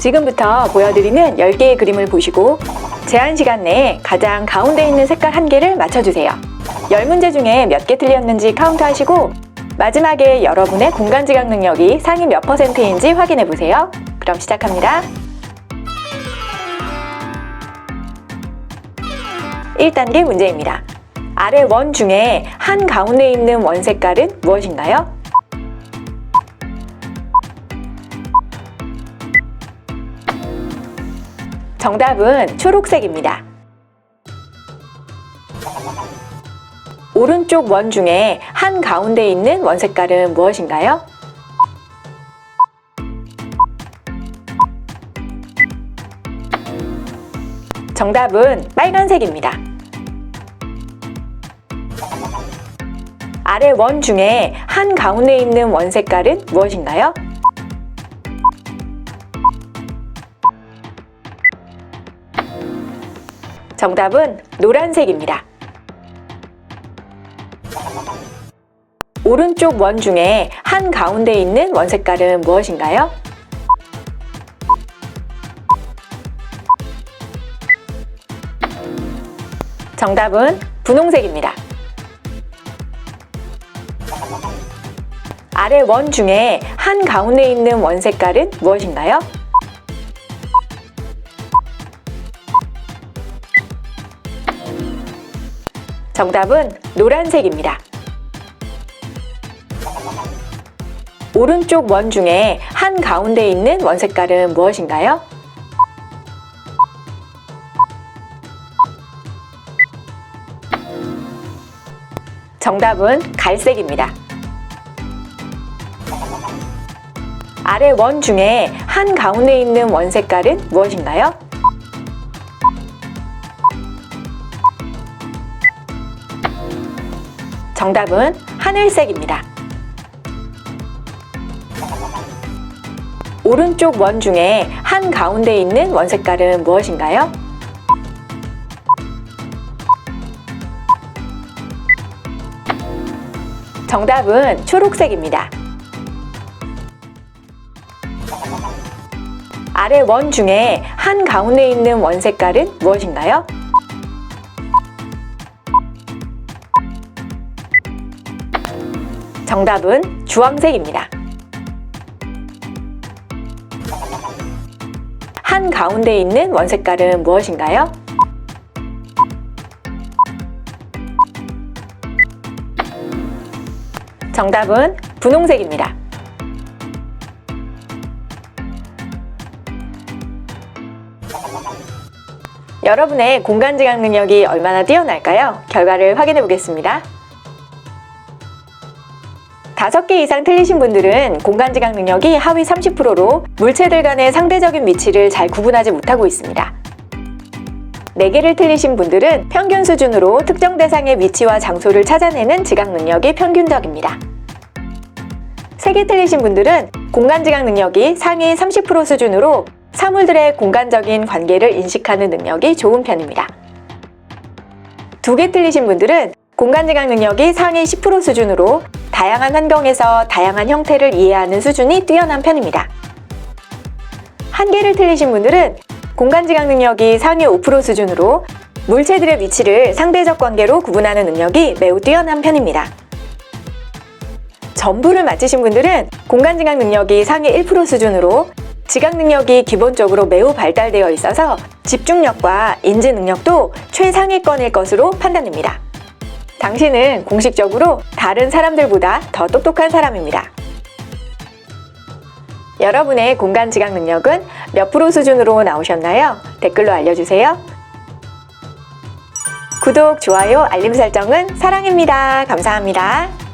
지금부터 보여드리는 10개의 그림을 보시고 제한 시간 내에 가장 가운데 있는 색깔 한 개를 맞춰주세요. 10문제 중에 몇 개 틀렸는지 카운트 하시고 마지막에 여러분의 공간 지각 능력이 상위 몇 퍼센트인지 확인해 보세요. 그럼 시작합니다. 1단계 문제입니다. 아래 원 중에 한 가운데 있는 원 색깔은 무엇인가요? 정답은 초록색입니다. 오른쪽 원 중에 한 가운데 있는 원 색깔은 무엇인가요? 정답은 빨간색입니다. 아래 원 중에 한 가운데 있는 원 색깔은 무엇인가요? 정답은 노란색입니다. 오른쪽 원 중에 한 가운데 있는 원 색깔은 무엇인가요? 정답은 분홍색입니다. 아래 원 중에 한 가운데 있는 원 색깔은 무엇인가요? 정답은 노란색입니다. 오른쪽 원 중에 한 가운데 있는 원 색깔은 무엇인가요? 정답은 갈색입니다. 아래 원 중에 한 가운데 있는 원 색깔은 무엇인가요? 정답은 하늘색입니다. 오른쪽 원 중에 한 가운데 있는 원 색깔은 무엇인가요? 정답은 초록색입니다. 아래 원 중에 한 가운데 있는 원 색깔은 무엇인가요? 정답은 주황색입니다. 한 가운데 있는 원 색깔은 무엇인가요? 정답은 분홍색입니다. 여러분의 공간 지각 능력이 얼마나 뛰어날까요? 결과를 확인해 보겠습니다. 다섯 개 이상 틀리신 분들은 공간 지각 능력이 하위 30%로 물체들 간의 상대적인 위치를 잘 구분하지 못하고 있습니다. 4개를 틀리신 분들은 평균 수준으로 특정 대상의 위치와 장소를 찾아내는 지각 능력이 평균적입니다. 3개 틀리신 분들은 공간 지각 능력이 상위 30% 수준으로 사물들의 공간적인 관계를 인식하는 능력이 좋은 편입니다. 2개 틀리신 분들은 공간 지각 능력이 상위 10% 수준으로 다양한 환경에서 다양한 형태를 이해하는 수준이 뛰어난 편입니다. 한 개를 틀리신 분들은 공간 지각 능력이 상위 5% 수준으로 물체들의 위치를 상대적 관계로 구분하는 능력이 매우 뛰어난 편입니다. 전부를 맞히신 분들은 공간 지각 능력이 상위 1% 수준으로 지각 능력이 기본적으로 매우 발달되어 있어서 집중력과 인지 능력도 최상위권일 것으로 판단됩니다. 당신은 공식적으로 다른 사람들보다 더 똑똑한 사람입니다. 여러분의 공간 지각 능력은 몇 프로 수준으로 나오셨나요? 댓글로 알려주세요. 구독, 좋아요, 알림 설정은 사랑입니다. 감사합니다.